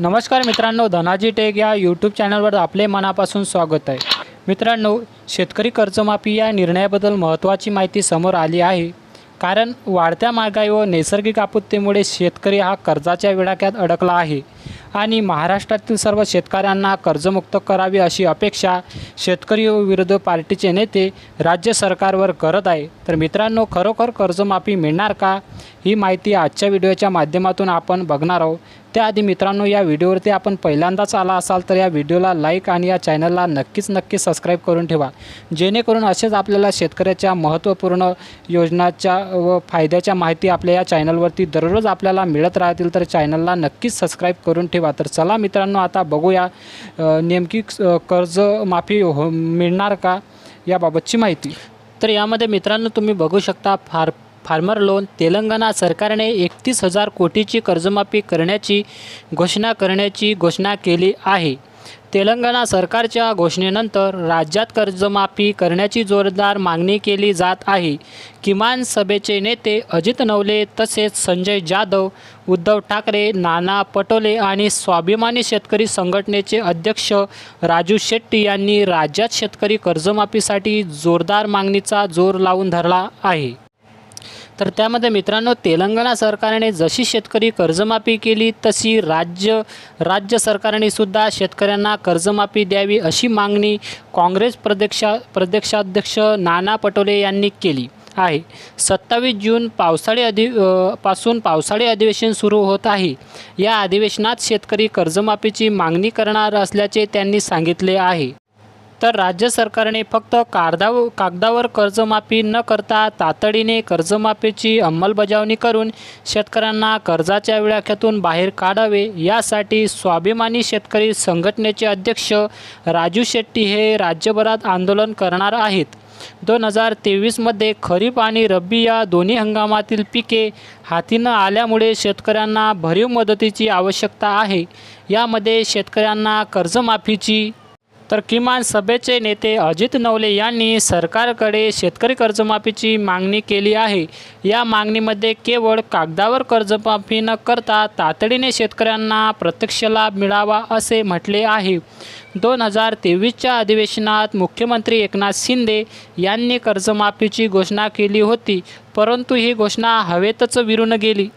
नमस्कार मित्रांनो धनाजी टेक या यूट्यूब चॅनलवर आपले मनापासून स्वागत आहे. मित्रांनो शेतकरी कर्जमाफी या निर्णयाबद्दल महत्त्वाची माहिती समोर आली आहे. कारण वाढत्या महागाई व नैसर्गिक आपत्तीमुळे शेतकरी हा कर्जाच्या विडाक्यात अडकला आहे. आणि महाराष्ट्रातील सर्व शेतकऱ्यांना कर्जमुक्त करावी अशी अपेक्षा शेतकरी विरोधी पार्टीचे नेते राज्य सरकारवर करत आहे. तर मित्रांनो खरोखर कर्जमाफी मिळणार का? ही माहिती आजच्या व्हिडिओच्या माध्यमातून आपण बघणार आहोत. त्याआधी मित्रांनो या व्हिडिओवरती आपण पहिल्यांदाच आला असाल तर या व्हिडिओला लाईक आणि या चॅनलला नक्कीच नक्की सबस्क्राईब करून ठेवा. जेणेकरून असेच आपल्याला शेतकऱ्याच्या महत्त्वपूर्ण योजनाच्या व फायद्याच्या माहिती आपल्या या चॅनलवरती दररोज आपल्याला मिळत राहतील तर चॅनलला नक्कीच सबस्क्राईब करून ठेवा. तर चला मित्रांनो आता बघूया नेमकी कर्जमाफी हो मिळणार का याबाबतची माहिती. तर यामध्ये मित्रांनो तुम्ही बघू शकता फार फार्मर लोन तेलंगणा सरकारने एकतीस हजार कोटीची कर्जमाफी करण्याची घोषणा करण्याची घोषणा केली आहे. तेलंगणा सरकारच्या घोषणेनंतर राज्यात कर्जमाफी करण्याची जोरदार मागणी केली जात आहे. किमान सभेचे नेते अजित नवले तसेच संजय जाधव उद्धव ठाकरे नाना पटोले आणि स्वाभिमानी शेतकरी संघटनेचे अध्यक्ष राजू शेट्टी यांनी राज्यात शेतकरी कर्जमाफीसाठी जोरदार मागणीचा जोर लावून धरला आहे. तर त्यामध्ये मित्रांनो तेलंगणा सरकारने जशी शेतकरी कर्जमाफी केली तशी राज्य राज्य सरकारने सुद्धा शेतकऱ्यांना कर्जमाफी द्यावी अशी मागणी काँग्रेस प्रदेशा प्रदेशाध्यक्ष नाना पटोले यांनी केली आहे. सत्तावीस जून पावसाळी अधि पासून पावसाळी अधिवेशन सुरू होत आहे. या अधिवेशनात शेतकरी कर्जमाफीची मागणी करणार असल्याचे त्यांनी सांगितले आहे. तर राज्य सरकारने फक्त कागदा कागदावर कर्जमाफी न करता तातडीने कर्जमाफीची अंमलबजावणी करून शेतकऱ्यांना कर्जाच्या विळाख्यातून बाहेर काढावे यासाठी स्वाभिमानी शेतकरी संघटनेचे अध्यक्ष राजू शेट्टी हे राज्यभरात आंदोलन करणार आहेत. दोन हजार तेवीसमध्ये खरीप आणि रब्बी या दोन्ही हंगामातील पिके हाती न आल्यामुळे शेतकऱ्यांना भरीव मदतीची आवश्यकता आहे. यामध्ये शेतकऱ्यांना कर्जमाफीची तर किमान सभेचे नेते अजित नवले यांनी सरकारकडे शेतकरी कर्जमाफीची मागणी केली आहे. या मागणीमध्ये केवळ कागदावर कर्जमाफी न करता तातडीने शेतकऱ्यांना प्रत्यक्ष लाभ मिळावा असे म्हटले आहे. दोन हजार तेवीसच्या अधिवेशनात मुख्यमंत्री एकनाथ शिंदे यांनी कर्जमाफीची घोषणा केली होती परंतु ही घोषणा हवेतच विरून गेली.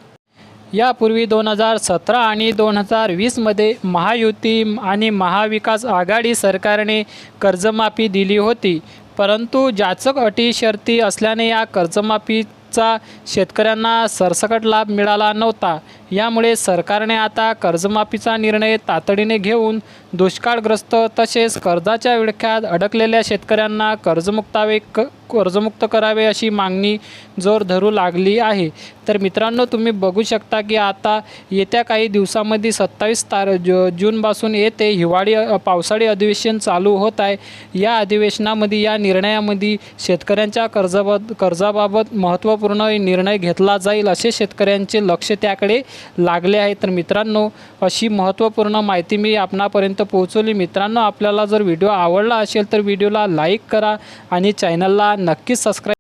यापूर्वी दोन हजार सतरा आणि दोन हजार वीसमध्ये महायुती आणि महाविकास आघाडी सरकारने कर्जमाफी दिली होती. परंतु जाचक अटी शर्ती असल्याने या कर्जमाफीचा शेतकऱ्यांना सरसकट लाभ मिळाला नव्हता. यामुळे सरकारने आता कर्जमाफीचा निर्णय तातडीने घेऊन दुष्काळग्रस्त तसेच कर्जाच्या विळख्यात अडकलेल्या शेतकऱ्यांना कर्जमुक्तावे क कर्जमुक्त करावे अशी मागणी जोर धरू लागली आहे. तर मित्रांनो तुम्ही बघू शकता की आता येत्या काही दिवसामध्ये सत्तावीस तार ज जूनपासून येते हिवाळी पावसाळी अधिवेशन चालू होत आहे. या अधिवेशनामध्ये या निर्णयामध्ये शेतकऱ्यांच्या कर्जाबाबत कर्जाबाबत महत्त्वपूर्ण निर्णय घेतला जाईल असे शेतकऱ्यांचे लक्ष त्याकडे लागले आहे तर मित्रांनो अशी महत्त्वपूर्ण माहिती मी आपणापर्यंत पोहोचवली. मित्रांनो आपल्याला जर व्हिडिओ आवडला असेल तर व्हिडिओला लाईक करा आणि चॅनलला नक्कीच सबस्क्राईब